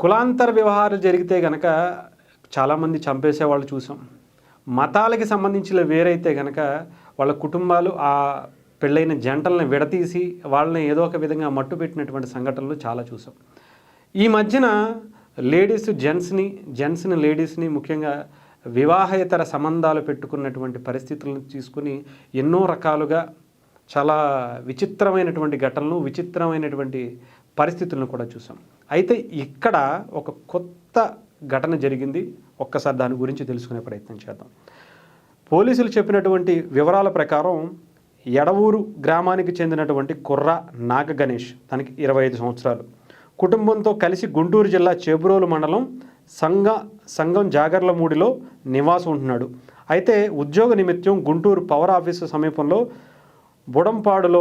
కులాంతర వ్యవహారాలు జరిగితే గనక చాలామంది చంపేసే వాళ్ళు చూసాం. మతాలకి సంబంధించిన వేరైతే గనక వాళ్ళ కుటుంబాలు ఆ పెళ్ళైన జంటలను విడతీసి వాళ్ళని ఏదో ఒక విధంగా మట్టు పెట్టినటువంటి సంఘటనలు చాలా చూసాం. ఈ మధ్యన లేడీస్ జెంట్స్ని జెంట్స్ని లేడీస్ని ముఖ్యంగా వివాహేతర సంబంధాలు పెట్టుకున్నటువంటి పరిస్థితులను తీసుకుని ఎన్నో రకాలుగా చాలా విచిత్రమైనటువంటి ఘటనలు విచిత్రమైనటువంటి పరిస్థితులను కూడా చూసాం. అయితే ఇక్కడ ఒక కొత్త ఘటన జరిగింది. ఒక్కసారి దాని గురించి తెలుసుకునే ప్రయత్నం చేద్దాం. పోలీసులు చెప్పినటువంటి వివరాల ప్రకారం ఎడవూరు గ్రామానికి చెందినటువంటి కుర్ర నాగ గణేష్ తనకి ఇరవై ఐదు సంవత్సరాలు. కుటుంబంతో కలిసి గుంటూరు జిల్లా చేబ్రోలు మండలం సంఘ సంఘం జాగర్లమూడిలో నివాసం ఉంటున్నాడు. అయితే ఉద్యోగ నిమిత్తం గుంటూరు పవర్ ఆఫీసు సమీపంలో బుడంపాడులో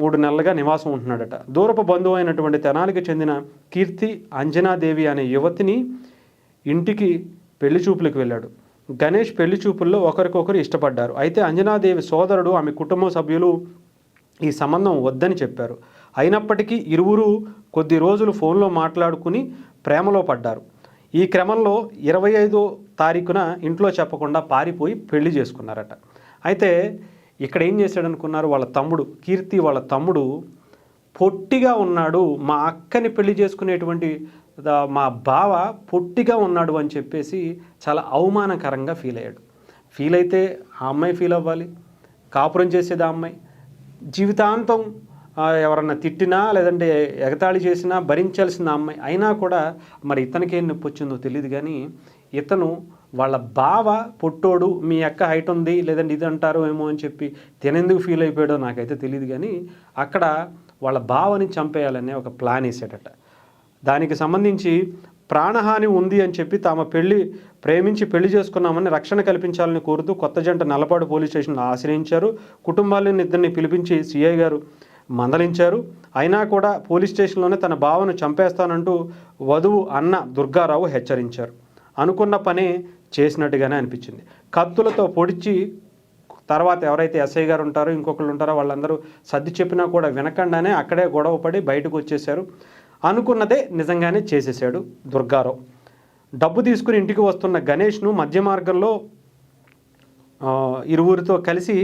మూడు నెలలుగా నివాసం ఉంటున్నాడట. దూరపు బంధువు అయినటువంటి తెనాలికి చెందిన కీర్తి అంజనాదేవి అనే యువతిని ఇంటికి పెళ్ళి చూపులకు వెళ్ళాడు. గణేష్ పెళ్ళి చూపుల్లో ఒకరికొకరు ఇష్టపడ్డారు. అయితే అంజనాదేవి సోదరుడు ఆమె కుటుంబ సభ్యులు ఈ సంబంధం వద్దని చెప్పారు. అయినప్పటికీ ఇరువురు కొద్ది రోజులు ఫోన్లో మాట్లాడుకుని ప్రేమలో పడ్డారు. ఈ క్రమంలో ఇరవై ఐదో తారీఖున ఇంట్లో చెప్పకుండా పారిపోయి పెళ్ళి చేసుకున్నారట. అయితే ఇక్కడ ఏం చేశాడు అనుకున్నారు వాళ్ళ తమ్ముడు కీర్తి వాళ్ళ తమ్ముడు పొట్టిగా ఉన్నాడు మా అక్కని పెళ్ళి చేసుకునేటువంటి మా బావ పొట్టిగా ఉన్నాడు అని చెప్పేసి చాలా అవమానకరంగా ఫీల్ అయ్యాడు. ఫీల్ అయితే ఆ అమ్మాయి ఫీల్ అవ్వాలి. కాపురం చేసేది ఆ అమ్మాయి. జీవితాంతం ఎవరన్నా తిట్టినా లేదంటే ఎగతాళి చేసినా భరించాల్సిన అమ్మాయి అయినా కూడా మరి ఇతనికి ఏం నొప్పి వచ్చిందో తెలియదు కానీ ఇతను వాళ్ళ బావ పొట్టోడు మీ అక్క హైట్ ఉంది లేదంటే ఇది అంటారు ఏమో అని చెప్పి తినేందుకు ఫీల్ అయిపోయాడో నాకైతే తెలియదు కానీ అక్కడ వాళ్ళ బావని చంపేయాలనే ఒక ప్లాన్ వేసాడట దానికి సంబంధించి ప్రాణహాని ఉంది అని చెప్పి తాము పెళ్ళి ప్రేమించి పెళ్ళి చేసుకున్నామని రక్షణ కల్పించాలని కోరుతూ కొత్త జంట నల్లపాడు పోలీస్ స్టేషన్లో ఆశ్రయించారు. కుటుంబాలను ఇద్దరిని పిలిపించి సిఐ గారు మందలించారు. అయినా కూడా పోలీస్ స్టేషన్లోనే తన బావను చంపేస్తానంటూ వధువు అన్న దుర్గారావు హెచ్చరించారు. అనుకున్న పనే చేసినట్టుగానే అనిపించింది. కత్తులతో పొడిచి తర్వాత ఎవరైతే ఎస్ఐ గారు ఉంటారో ఇంకొకళ్ళు ఉంటారో వాళ్ళందరూ సర్ది చెప్పినా కూడా వినకుండానే అక్కడే గొడవ పడి బయటకు వచ్చేసారు అనుకున్నదే నిజంగానే చేసేసాడు దుర్గారావు. డబ్బు తీసుకుని ఇంటికి వస్తున్న గణేష్ను మధ్య మార్గంలో ఇరువురితో కలిసి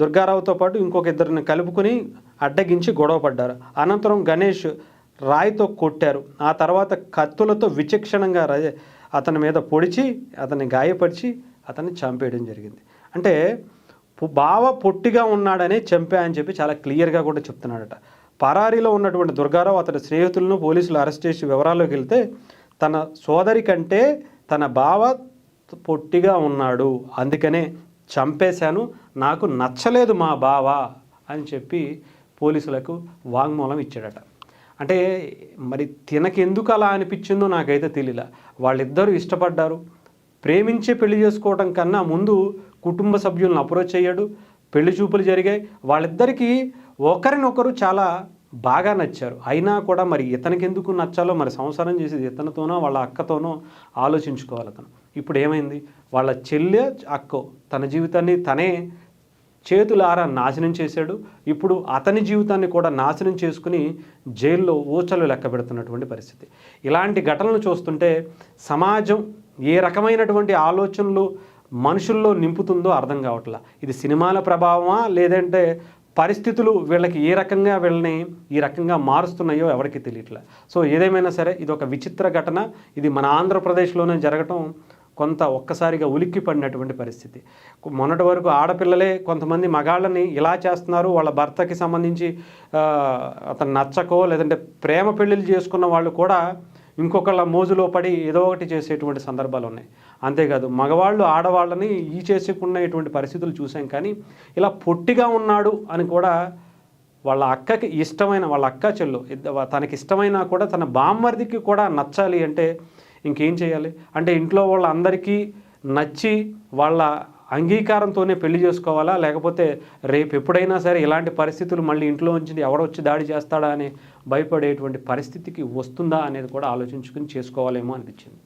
దుర్గారావుతో పాటు ఇంకొక ఇద్దరిని కలుపుకొని అడ్డగించి గొడవపడ్డారు అనంతరం గణేష్ రాయితో కొట్టారు. ఆ తర్వాత కత్తులతో విచక్షణంగా అతని మీద పొడిచి అతన్ని గాయపరిచి అతన్ని చంపేయడం జరిగింది. అంటే బావ పొట్టిగా ఉన్నాడనే చంపా అని చెప్పి చాలా క్లియర్గా కూడా చెప్తున్నాడట. పరారీలో ఉన్నటువంటి దుర్గారావు అతని స్నేహితులను పోలీసులు అరెస్ట్ చేసి వివరాల్లోకి వెళ్తే తన సోదరి కంటే తన బావ పొట్టిగా ఉన్నాడు. అందుకనే చంపేశాను. నాకు నచ్చలేదు మా బావ అని చెప్పి పోలీసులకు వాంగ్మూలం ఇచ్చాడట. అంటే మరి తినకెందుకు అలా అనిపించిందో నాకైతే తెలియల వాళ్ళిద్దరూ ఇష్టపడ్డారు. ప్రేమించే పెళ్ళి చేసుకోవడం కన్నా ముందు కుటుంబ సభ్యులను అప్రోచ్ అయ్యాడు. పెళ్ళి చూపులు జరిగాయి. వాళ్ళిద్దరికీ ఒకరినొకరు చాలా బాగా నచ్చారు. అయినా కూడా మరి ఇతనికి ఎందుకు నచ్చాలో మరి సంసారం చేసేది ఇతనితోనో వాళ్ళ అక్కతోనో ఆలోచించుకోవాలి అతను. ఇప్పుడు ఏమైంది? వాళ్ళ చెల్లె అక్కో తన జీవితాన్ని తనే చేతులారా నాశనం చేశాడు. ఇప్పుడు అతని జీవితాన్ని కూడా నాశనం చేసుకుని జైల్లో ఊచలు లెక్క పెడుతున్నటువంటి పరిస్థితి. ఇలాంటి ఘటనలు చూస్తుంటే సమాజం ఏ రకమైనటువంటి ఆలోచనలు మనుషుల్లో నింపుతుందో అర్థం కావట్లా. ఇది సినిమాల ప్రభావమా? లేదంటే పరిస్థితులు వీళ్ళకి ఏ రకంగా వీళ్ళని ఈ రకంగా మారుస్తున్నాయో ఎవరికి తెలియట్లే. సో ఏదేమైనా సరే ఇది ఒక విచిత్ర ఘటన. ఇది మన ఆంధ్రప్రదేశ్లోనే జరగటం కొంత ఒక్కసారిగా ఉలిక్కి పడినటువంటి పరిస్థితి. మొన్నటి వరకు ఆడపిల్లలే కొంతమంది మగాళ్ళని ఇలా చేస్తున్నారు. వాళ్ళ భర్తకి సంబంధించి అతను నచ్చకో లేదంటే ప్రేమ పెళ్ళిళ్ళు చేసుకున్న వాళ్ళు కూడా ఇంకొకళ్ళ మోజులో పడి ఏదో ఒకటి చేసేటువంటి సందర్భాలు ఉన్నాయి. అంతేకాదు మగవాళ్ళు ఆడవాళ్ళని ఈ చేసుకునేటువంటి పరిస్థితులు చూసాం కానీ ఇలా పొట్టిగా ఉన్నాడు అని కూడా వాళ్ళ అక్కకి ఇష్టమైన వాళ్ళ అక్క చెల్లు తనకి ఇష్టమైనా కూడా తన బామ్మర్దికి కూడా నచ్చాలి అంటే ఇంకేం చేయాలి? అంటే ఇంట్లో వాళ్ళందరికీ నచ్చి వాళ్ళ అంగీకారంతోనే పెళ్ళి చేసుకోవాలా? లేకపోతే రేపు ఎప్పుడైనా సరే ఇలాంటి పరిస్థితులు మళ్ళీ ఇంట్లో ఉంచి ఎవడొచ్చి దాడి చేస్తాడా అని భయపడేటువంటి పరిస్థితికి వస్తుందా అనేది కూడా ఆలోచించుకుని చేసుకోవాలేమో అనిపించింది.